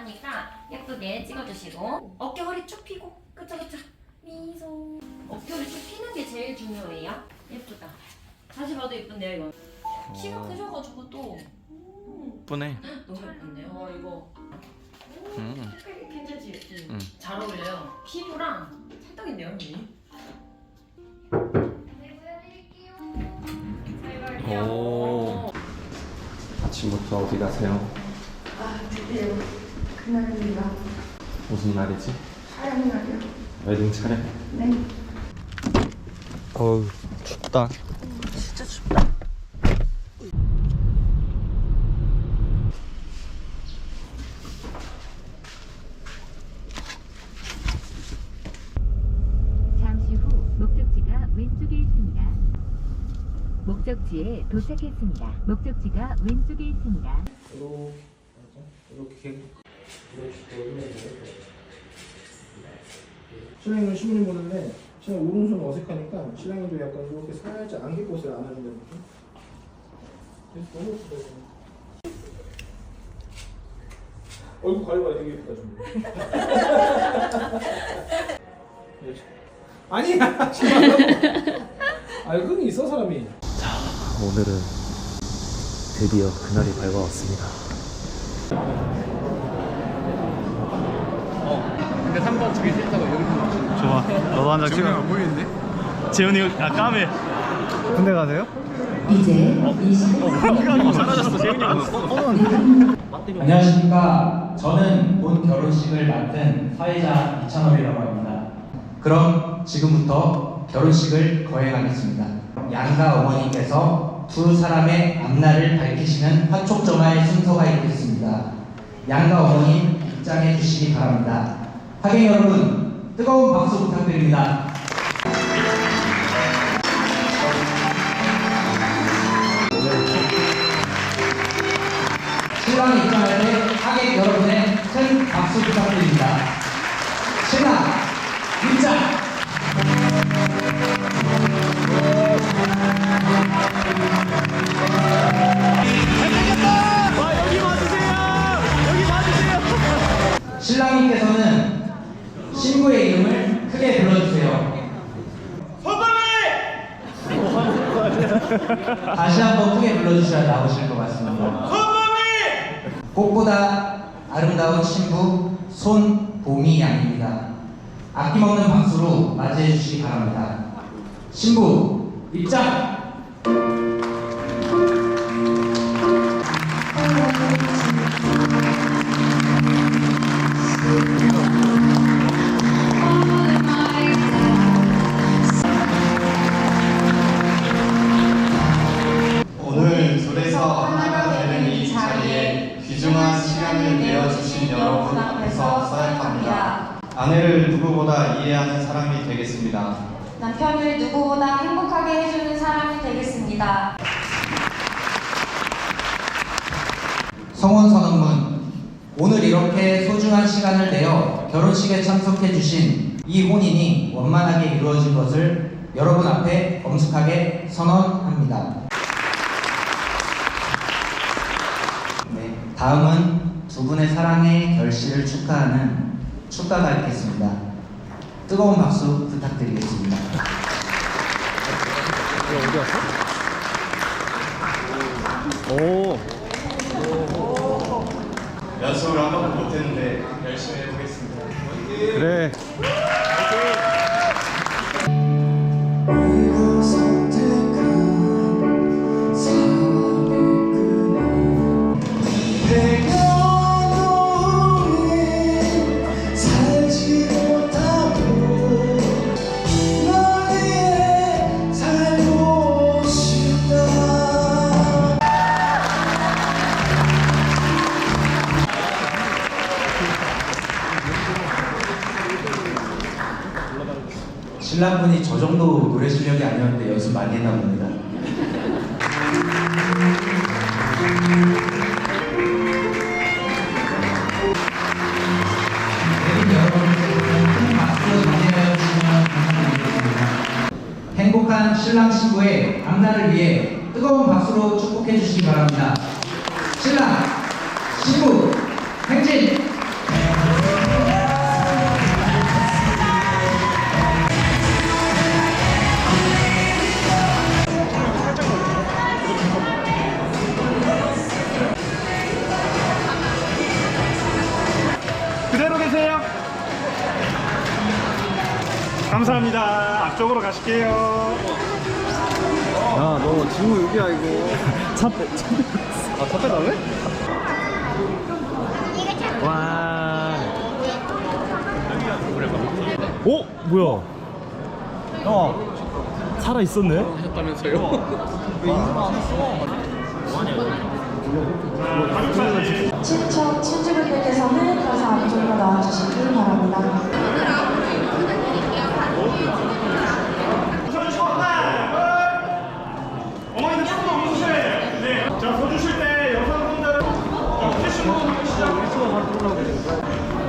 하니까 예쁘게 찍어주시고. 어깨 허리 쭉 펴고. 그쵸 그쵸. 미소. 어깨를 쭉 피는 게 제일 중요해요. 예쁘다. 다시 봐도 예쁜데요 이거? 키가 크셔가지고 또. 예쁘네. 너무 예쁜데요? 어 이거. 음. 괜찮지? 음. 잘 어울려요. 피부랑 찰떡인데요 언니? 오. 아침부터 어디 가세요? 아, 드디어 그날입니다. 무슨 날이지? 촬영 날이요. 웨딩 차례. 네. 어우 춥다. 진짜 춥다. 잠시 후 목적지가 왼쪽에 있습니다. 목적지에 도착했습니다. 목적지가 왼쪽에 있습니다. 이렇게 신랑이는 신부님 보는데 신랑 오른손 어색하니까 신랑이도 약간 이렇게 살짝 안개 꽃을 안아주는 느낌? 그래서 너무 예쁘다 이거. 얼굴 가려봐 되게 예쁘다 좀 그렇지. 아니야 지금 아 흥이 있어 사람이 오늘은 드디어 그날이 밝아왔습니다. 근데 3번 저기 싫다고 여기서 좋아. 너도 한장 찍어. 안 보이는데? 재훈이 아 까매. 군대 가세요? 이제 어, 사라졌어. 재훈이 안녕하십니까. 저는 본 결혼식을 맡은 사회자 이찬업이라고 합니다. 그럼 지금부터 결혼식을 거행하겠습니다. 양가 어머니께서 두 사람의 앞날을 밝히시는 화촉점화의 순서가 있겠습니다. 양가 어머님 입장해 주시기 바랍니다. 하객 여러분, 뜨거운 박수 부탁드립니다. 신랑 입장할 때 하객 여러분의 큰 박수 부탁드립니다. 신랑 입장! 신랑님께서는 신부의 이름을 크게 불러주세요. 다시 한번 크게 불러주셔야 나오실 것 같습니다. 꽃보다 아름다운 신부 손보미 양입니다. 아낌없는 박수로 맞이해 주시기 바랍니다. 신부 입장! 둘에서 하나가 되는 이 자리에 귀중한 시간을 내어주신 여러분 앞에서 서약합니다. 아내를 누구보다 이해하는 사람이 되겠습니다. 남편을 누구보다 행복하게 해주는 사람이 되겠습니다. 성원 선언문 오늘 이렇게 소중한 시간을 내어 결혼식에 참석해 주신 이 혼인이 원만하게 이루어진 것을 여러분 앞에 엄숙하게 선언합니다. 네, 다음은 두 분의 사랑의 결실을 축하하는 축가가 있겠습니다. 뜨거운 박수 부탁드리겠습니다. 오. 연습을 한 번도 못했는데 열심히 신랑분이 저 정도 노래 실력이 아니었는데 연습 많이 했나 봅니다. 행복한 신랑 신부의 앞날을 위해 뜨거운 박수로 축복해 주시기 바랍니다. 신랑, 신부, 행진, 감사합니다. 앞쪽으로 가실게요. 야, 너 친구 여기야, 이거. 차 빼, 차 빼. 아, 차 빼달래? 와. 오, 뭐야? 어, 살아 있었네. 하셨다면서요? 친척, 친주분들께서는 가서 안쪽으로 나와주시기 바랍니다. 1초가 한 통나고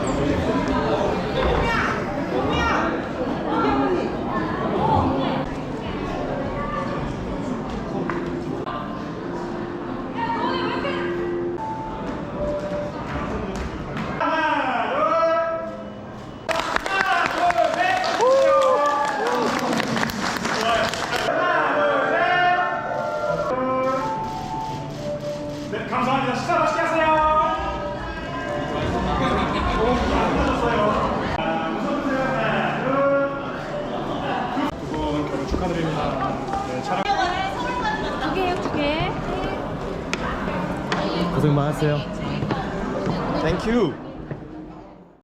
축하드립니다. 네, 촬영. 두 개요, 두 개. 고생 많으세요. 땡큐.